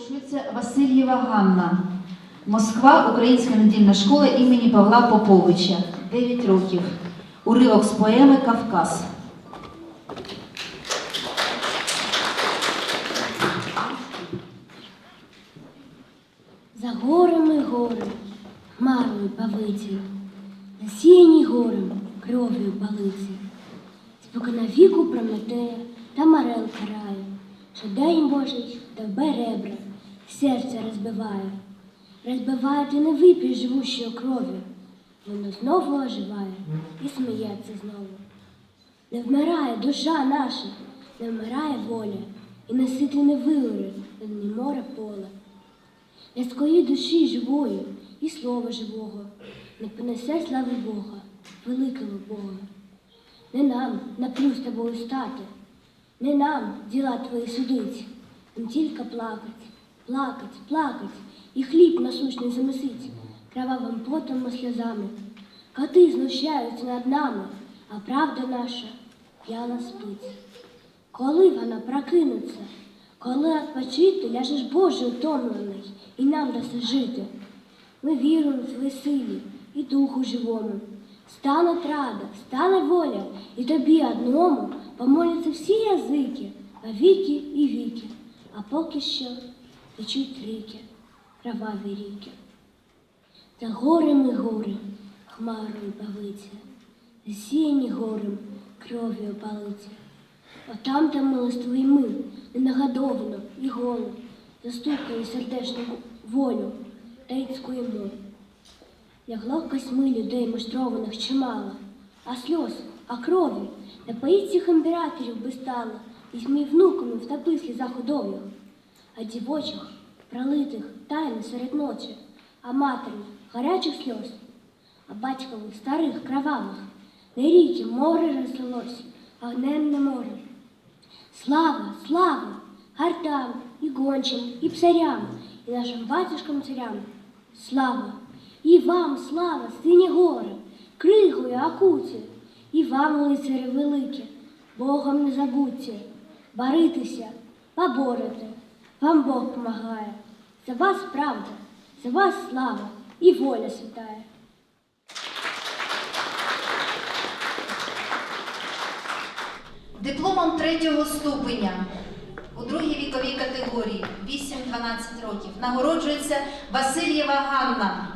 Запрошується Васильєва Ганна. Москва, Українська недільна школа імені Павла Поповича. 9 років. Уривок з поеми Кавказ. За горами гори, хмарою павиці, засіяні горем, кров'ю палиці. Спокона віку Прометея та Марел карає, що день Божий довбе ребра, серце розбиває. Розбиває ти не вип'єш живущою кров'ю, воно знову оживає і сміється знову. Не вмирає душа наша, не вмирає воля, і носити не виори, на дні море поле. Людської душі живої і слова живого не понесе слави Бога, великого Бога. Не нам напрю з тобою стати, не нам діла твої судить, нам тільки плакать, плакать, плакать, і хліб насущний замесить, кровавим потом і сльозами. Коти знущаються над нами, а правда наша п'яна спить. Коли вона прокинеться, коли відпочити ляжеш Боже утомлений, і нам даси жити. Ми віруємо в твої силі і духу живому. Стане рада, стане воля, і тобі одному помоляться всі язики, а віки і віки, а поки що течуть ріки, кроваві ріки. Та горами гори, хмарою павиться, засіяні горем, кров'ю палиться. Отам там милоство і ми, ненагадовано і голо, застукали сердечну волю та й цькуємо. Лягло косьми людей муштрованих чимало, а сльоз, а крові напоїть цих імператорів би стало, і змій внуками в слізах удов'ях, а дівочих, пролитих тайно серед ночі, а матерних гарячих сльоз, а батькових старих кровавих, не ріки море розлилось, а огненне море. Слава, слава, гартам і гончим, і псарям, і нашим батюшкам царям. Слава! І вам слава, сині гори, кригою акуті, і вам, лицарі великі, Богом не забудьте, боритися, поборете, вам Бог помагає. За вас правда, за вас слава і воля святая. Дипломом третього ступеня у другій віковій категорії 8-12 років нагороджується Васильєва Ганна.